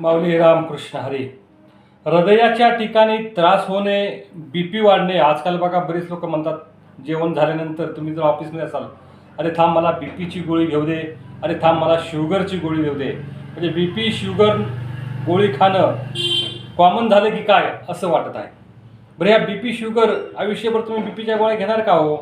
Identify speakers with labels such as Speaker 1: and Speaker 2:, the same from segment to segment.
Speaker 1: माऊली रामकृष्ण हरी. हृदयाच्या ठिकाणी त्रास होणे बी पी वाढणे आजकाल बघा बरेच लोक म्हणतात जेवण झाल्यानंतर तुम्ही जर ऑफिसमध्ये असाल अरे थांब मला बी पीची गोळी घेऊ दे अरे थांब मला शुगरची गोळी घेऊ दे. म्हणजे बी पी शुगर गोळी खाणं कॉमन झालं की काय असं वाटत आहे. बरं ह्या बी पी शुगर आयुष्यभर तुम्ही बी पीच्या गोळ्या घेणार का हो?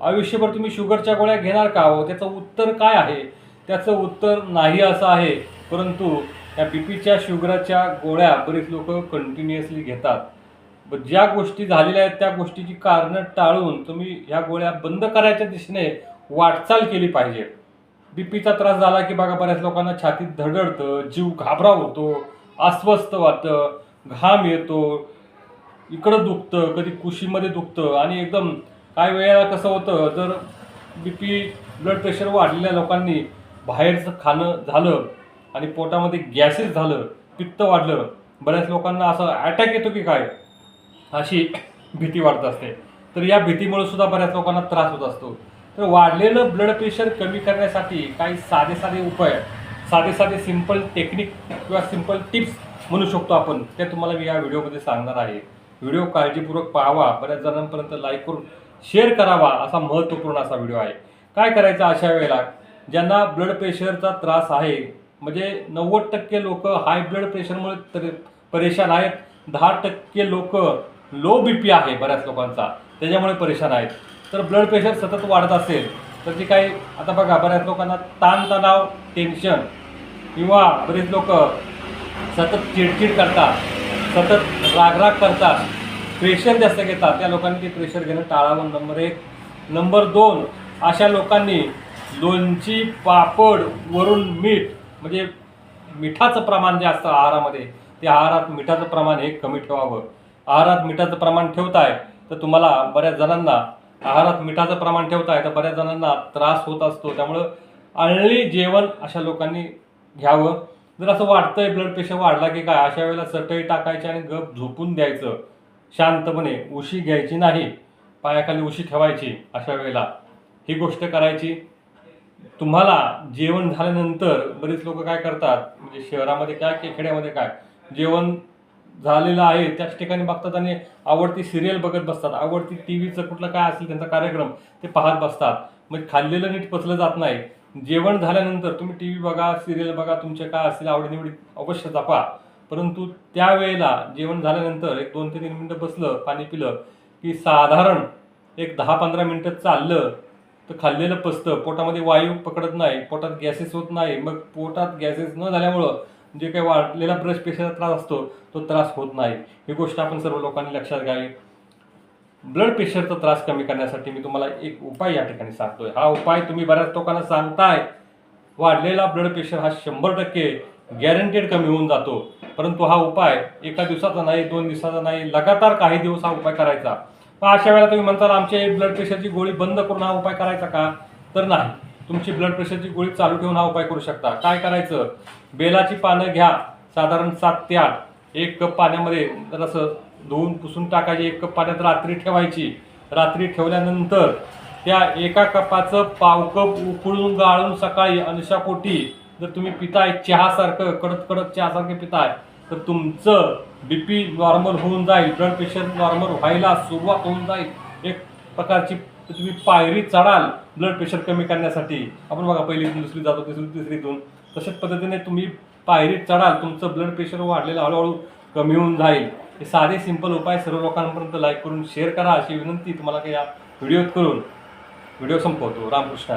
Speaker 1: आयुष्यभर तुम्ही शुगरच्या गोळ्या घेणार का हो? त्याचं उत्तर काय आहे? त्याचं उत्तर नाही असं आहे परंतु या बी पीच्या शुगराच्या गोळ्या बरेच लोक कंटिन्युअसली घेतात. ब- ज्या गोष्टी झालेल्या आहेत त्या गोष्टीची कारणं टाळून तुम्ही ह्या गोळ्या बंद करायच्या दिशेने वाटचाल केली पाहिजे. बी पीचा त्रास झाला की बघा बऱ्याच लोकांना छातीत धडधडतं जीव घाबराव होतो अस्वस्थ वाटतं घाम येतो इकडं दुखतं कधी कुशीमध्ये दुखतं आणि एकदम काय वेळेला कसं होतं जर बी पी ब्लड प्रेशर वाढलेल्या लोकांनी बाहेरचं खाणं झालं आणि पोटामध्ये गॅसेस झालं पित्त वाढलं बऱ्याच लोकांना असं अटॅक येतो की काय? अशी भीती वाढत असते. तर या भीतीमुळे सुद्धा बऱ्याच लोकांना त्रास होत असतो. तर वाढलेलं ब्लड प्रेशर कमी करण्यासाठी काही साधे साधे उपाय साधे साधे सिंपल टेक्निक किंवा सिंपल टिप्स म्हणू शकतो आपण ते तुम्हाला मी या व्हिडिओमध्ये सांगणार आहे. व्हिडिओ काळजीपूर्वक पाहावा बऱ्याच जणांपर्यंत लाईक करून शेअर करावा असा महत्त्वपूर्ण असा व्हिडिओ आहे. काय करायचं अशा वेळेला ज्यांना ब्लड प्रेशरचा त्रास आहे म्हणजे नव्वद टक्के लोक हाय ब्लड प्रेशरमुळे तर परेशान आहेत. दहा टक्के लोक लो बी पी आहे बऱ्याच लोकांचा. त्याच्यामुळे परेशान आहेत. तर ब्लड प्रेशर सतत वाढत असेल तर ती काही आता बघा बऱ्याच लोकांना ताणतणाव टेन्शन किंवा बरेच लोक सतत चिडचिड करतात सतत रागराग करतात. प्रेशर जास्त घेतात. त्या लोकांनी ते प्रेशर घेणं टाळावं. नंबर एक. नंबर दोन अशा लोकांनी लोणची पापड वरून मीठ म्हणजे मिठाचं प्रमाण जे असतं आहारामध्ये ते आहारात मिठाचं प्रमाण हे कमी ठेवावं. आहारात मिठाचं प्रमाण ठेवताय तर तुम्हाला बऱ्याच जणांना आहारात मिठाचं प्रमाण ठेवताय तर बऱ्याच जणांना त्रास होत असतो. त्यामुळं अळणी जेवण अशा लोकांनी घ्यावं. जर असं वाटतंय ब्लड प्रेशर वाढला की काय अशा वेळेला चटई टाकायची आणि गप झोपून द्यायचं. शांतपणे उशी घ्यायची नाही पायाखाली उशी ठेवायची अशा वेळेला. ही गोष्ट करायची. तुम्हाला जेवण झाल्यानंतर बरेच लोक काय करतात? म्हणजे शहरामध्ये काय की खेड्यामध्ये काय? जेवण झालेलं आहे त्याच ठिकाणी बघतात आणि आवडती सिरियल बघत बसतात. आवडती टी व्हीचं कुठलं काय असेल त्यांचा कार्यक्रम ते पाहत बसतात. मग खाल्लेलं नीट पचलं जात नाही. जेवण झाल्यानंतर तुम्ही टी व्ही बघा सिरियल बघा तुमचे काय असेल आवडीनिवडी अवश्य जपा. परंतु त्यावेळेला जेवण झाल्यानंतर एक दोन ते तीन मिनटं बसलं पाणी पिलं की साधारण एक दहा पंधरा मिनटं चाललं तर खाल्लेलं पचतं. पोटामध्ये वायू पकडत नाही पोटात गॅसेस होत नाही. मग पोटात गॅसेस न झाल्यामुळं जे काही वाढलेला ब्रश प्रेशरचा त्रास असतो तो त्रास होत नाही. ही गोष्ट आपण सर्व लोकांनी लक्षात घ्यावी. ब्लड प्रेशरचा त्रास कमी करण्यासाठी मी तुम्हाला एक उपाय या ठिकाणी सांगतोय. हा उपाय तुम्ही बऱ्याच लोकांना सांगताय. वाढलेला ब्लड प्रेशर हा शंभर टक्के गॅरंटेड कमी होऊन जातो. परंतु हा उपाय एका दिवसाचा नाही दोन दिवसाचा नाही लगातार काही दिवस हा उपाय करायचा. मग अशा वेळेला तुम्ही म्हणताल आमचे ब्लड प्रेशरची गोळी बंद करून हा उपाय करायचा का? तर नाही. तुमची ब्लड प्रेशरची गोळी चालू ठेवून हा उपाय करू शकता. काय करायचं? बेलाची पानं घ्या. साधारण सात ते आठ. एक कप पाण्यामध्ये जरासं धुवून पुसून टाकायची एक कप पाण्यात रात्री ठेवायची. रात्री ठेवल्यानंतर त्या एका कपाचं पाव कप उकळून गाळून सकाळी अनुशापोटी जर तुम्ही पिताय चहासारखं कडक कडक चहासारखं पिताय तर तुमचं बी पी नॉर्मल होऊन जाईल ब्लड प्रेशर नॉर्मल व्हायला सुरुवात होऊन जाईल. एक प्रकारची तुम्ही पायरी चढाल ब्लड प्रेशर कमी करण्यासाठी. आपण बघा पहिली दुसरी जातो तिसरी तिसरीतून तशाच पद्धतीने तुम्ही पायरी चढाल तुमचं ब्लड प्रेशर वाढलेलं हळूहळू कमी होऊन जाईल. हे साधे सिंपल उपाय सर्व लोकांपर्यंत लाईक करून शेअर करा अशी विनंती तुम्हाला या व्हिडिओत करून. व्हिडिओ संपवतो. रामकृष्ण